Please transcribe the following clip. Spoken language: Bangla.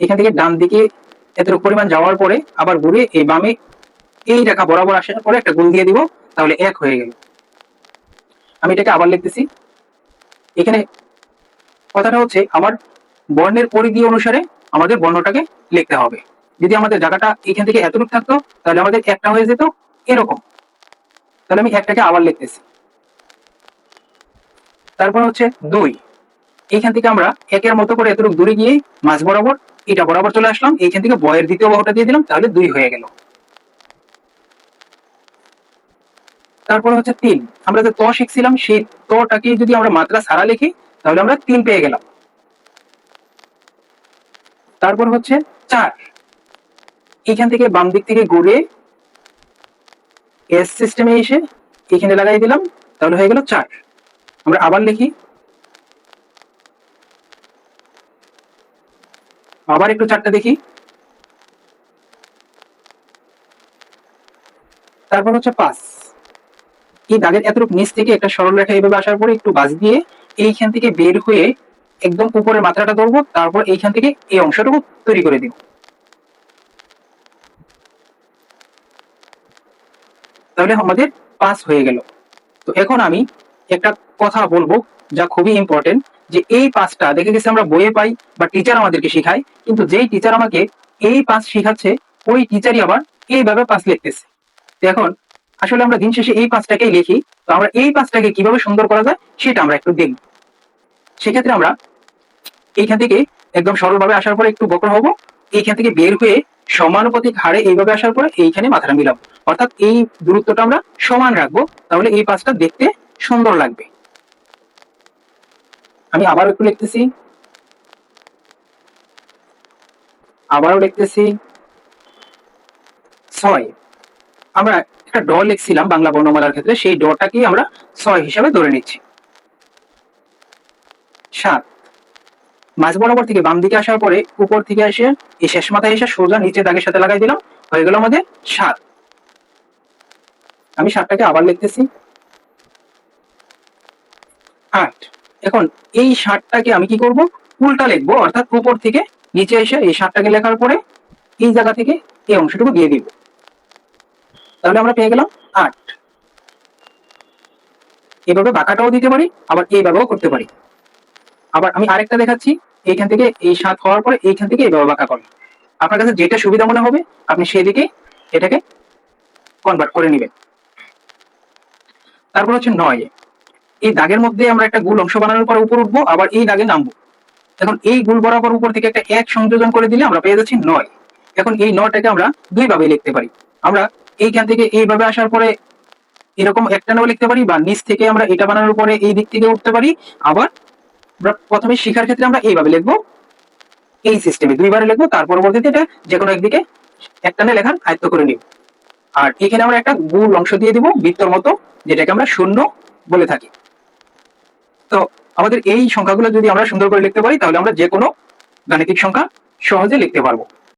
এখান থেকে ডান দিকে এতটুকু পরিমাণ যাওয়ার পরে আবার ঘুরে এই বামে এই রেখা বরাবর আসার পরে একটা গুণ দিয়ে দিব, তাহলে এক হয়ে গেল। আমি এটাকে আবার লিখতেছি। এখানে কথাটা হচ্ছে আমার বর্ণের পরিধি অনুসারে আমাদের বর্ণটাকে লিখতে হবে। যদি আমাদের জায়গাটা এখান থেকে এতটুকু থাকতো, তাহলে আমাদের একটা হয়ে যেত এরকম। তাহলে আমি একটাকে আবার লিখতেছি। তারপর হচ্ছে দুই। এইখান থেকে আমরা একের মতো করে এতটুকু দূরে গিয়ে মাঝ বরাবর এটা বরাবর চলে আসলাম, এইখান থেকে বয়ের দ্বিতীয় বাহুটা দিয়ে দিলাম, তাহলে দুই হয়ে গেল। তারপর হচ্ছে তিন। আমরা যে ত শিখছিলাম, সেই তটাকে যদি আমরা মাত্রা সারা লিখি, তাহলে আমরা তিন পেয়ে গেলাম। তারপর হচ্ছে চার। এখান থেকে বাম দিক থেকে ঘুরে এস সিস্টেমে এসে এখানে লাগাই দিলাম, তাহলে হয়ে গেল চার। আমরা আবার লিখি আবার একটু চারটা দেখি। তারপর হচ্ছে পাঁচ এই দাগের এতটুকু নিচ থেকে একটা সরল রেখা এইভাবে আসার পরে একটু বাজ দিয়ে এইখান থেকে বের হয়ে একদম উপরের মাত্রাটা ধরবো, তারপর এইখান থেকে এই অংশটুকু তৈরি করে দিব। তাহলে আমাদের পাস হয়ে গেল। তো এখন আমি একটা কথা বলব যা খুবই ইম্পর্টেন্ট যে এই পাসটা দেখে গেছে আমরা বইয়ে পাই বা টিচার আমাদেরকে শেখায়, কিন্তু যেই টিচার আমাকে এই পাস শেখাচ্ছে, ওই টিচারই আবার এইভাবে পাস লিখতেছে। এখন, আসলে আমরা দিন শেষে এই পাঁচটাকেই লিখি, তো আমরা এই পাঁচটাকে কীভাবে সুন্দর করা যায়, সেটা আমরা একটু দেখব। সেক্ষেত্রে আমরা এইখান থেকে একদম সরলভাবে আসার পরে একটু বকর হব, এইখান থেকে বের হয়ে সমানুপাতিক হারে এইভাবে আসার পরে এইখানে মাথাটা মিলাবো। অর্থাৎ এই দূরত্বটা আমরা সমান রাখব, তাহলে এই পাঁচটা দেখতে সুন্দর লাগবে। আমি আবার একটু লিখতেছি। আবারও লিখতেছি। ছয়। আমরা একটা ড লিখছিলাম বাংলা বর্ণমালার ক্ষেত্রে, সেই ডটাকেই আমরা ছয় হিসাবে ধরে নিচ্ছি। সাত। মাঝ বরাবর থেকে বাম দিকে আসার পরে উপর থেকে এসে, এই শেষ মাথায় এসে সোজা নিচে দাগের সাথে লাগাই দিলাম, হয়ে গেল আমাদের সাত। আমি সাতটাকে আবার লিখতেছি। আট। এখন এই ষাটটাকে আমি কি করব? উল্টা লিখব, অর্থাৎ উপর থেকে নিচে এসে এই ষাটটাকে লেখার পরে এই জায়গা থেকে এই অংশটুকু দিয়ে দিব। তাহলে আমরা পেয়ে গেলাম আট। এভাবে বাঁকাটাও দিতে পারি, আবার এইভাবেও করতে পারি। আবার আমি আরেকটা দেখাচ্ছি, এইখান থেকে এই সাত হওয়ার পরে এইখান থেকে এইভাবে বাঁকা করা আপনার কাছে যেটা সুবিধা মনে হবে, আপনি সেদিকে এটাকে কনভার্ট করে নেবেন। তারপর হচ্ছে নয়। এই দাগের মধ্যে আমরা একটা গুল অংশ বানানোর পর উপর উঠবো, আবার এই দাগে নামবো। এখন এই গুল বরাবর উপর থেকে একটা এক সংযোজন করে দিলে আমরা পেয়ে যাচ্ছি নয়। এখন এই নয়টাকে আমরা দুই ভাবে লিখতে পারি। আমরা এইখান থেকে এইভাবে আসার পরে এরকম একটা নাও লিখতে পারি বা নিচ থেকে আমরা এটা বানানোর পরে এই দিক থেকে উঠতে পারি। আবার আমরা প্রথমে শিখার ক্ষেত্রে আমরা এইভাবে লিখব। এই সিস্টেমে দুইবারে লিখব, তার পরবর্তীতে এটা যে কোনো একদিকে একটানে লেখার আয়ত্ত করে নিব। আর এখানে আমরা একটা গুল অংশ দিয়ে দিব বৃত্তর মতো, যেটাকে আমরা শূন্য বলে থাকি। আমাদের এই সংখ্যাগুলো যদি আমরা সুন্দর করে লিখতে পারি, তাহলে আমরা যে কোনো গাণিতিক সংখ্যা সহজে লিখতে পারব।